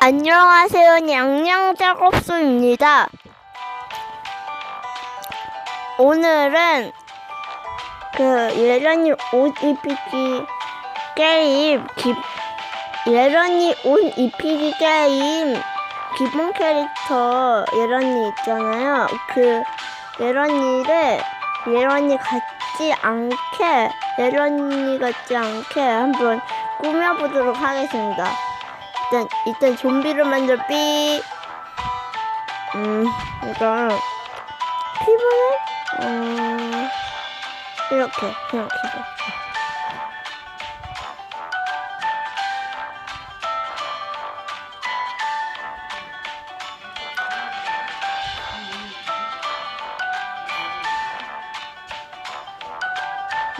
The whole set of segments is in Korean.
안녕하세요. 냥냥작업소입니다. 오늘은 그 예련이 옷 입히기 게임 기, 예련이 옷 입히기 게임 기본 캐릭터 예런이 있잖아요. 그 예런이를 예런이 같지 않게 예런이 같지 않게 한번 꾸며보도록 하겠습니다. 일단 일단 좀비를 만들 삐. 음 이거 피부는 음 이렇게 그냥 피부.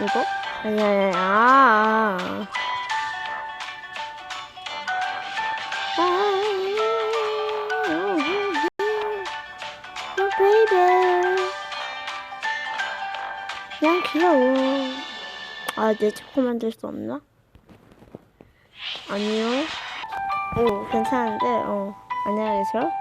이거? 아니 아니 아. 아. 그냥 귀여워. 아, 내 초코 만들 수 없나? 아니요. 오, 괜찮은데, 어. 안녕히 계세요.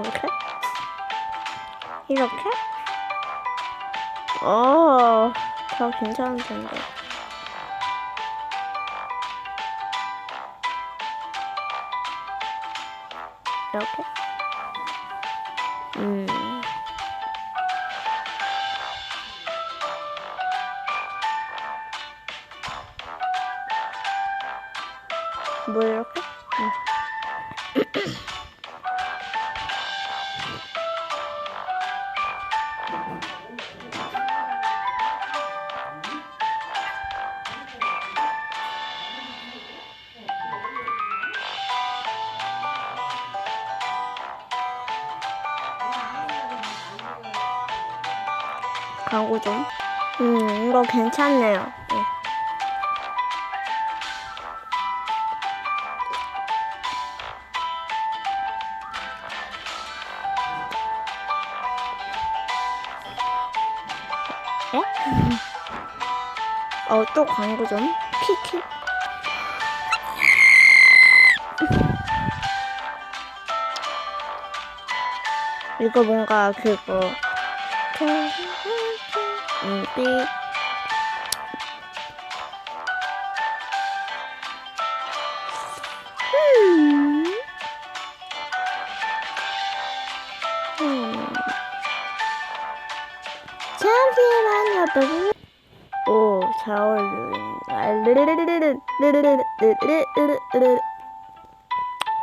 이렇게? 이렇게? 어, 더 괜찮은 텐데. 이렇게? 음. 뭐 이렇게? 음. 광고 좀. 음, 이거 괜찮네요. 네. 에? 어, 또 광고 좀. 키키. 이거 뭔가 그거. 음, 삐. 음. 음. 잠시만요, 바보. 오, 잘 어울린다. 르르르르르르르르르르르르르.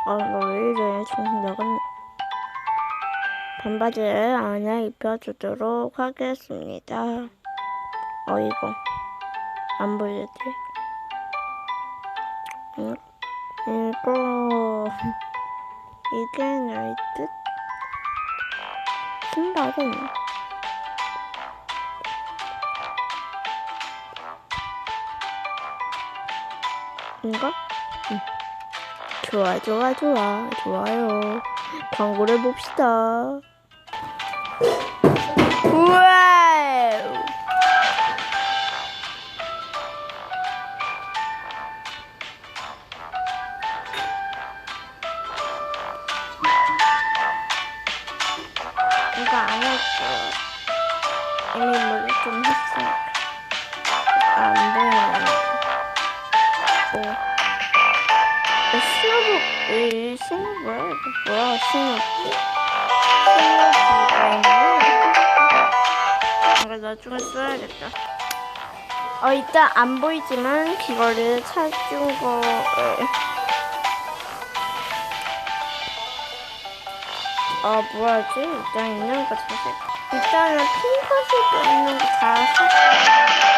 아, 나왜 이래? 정신 나갔네. 반바지를 안에 입혀주도록 하겠습니다. 어, 이거. 안 보이지? 응? 이거. 이게 날 듯? 신발은. 이거? 응. 좋아, 좋아, 좋아. 좋아요. 광고를 봅시다. 我把那个面膜给弄湿了，不行。新衣服，新衣服，我要新衣服。 이거 나중에 써야겠다. 어, 일단 안 보이지만 그거를 찾은 거를. 아, 뭐하지? 일단 있는 거 자세. 일단은 핑크색도 있는 거 다 샀어.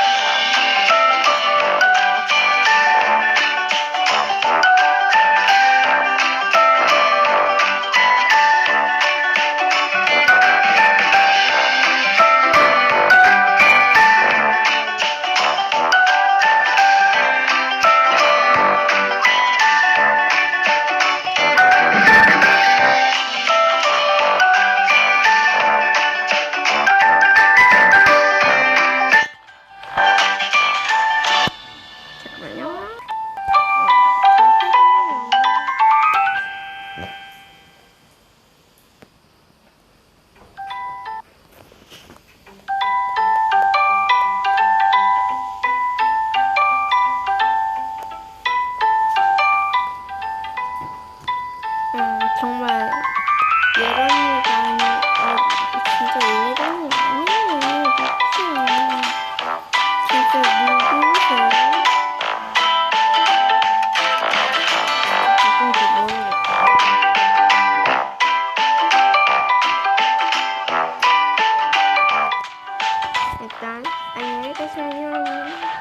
Yeah.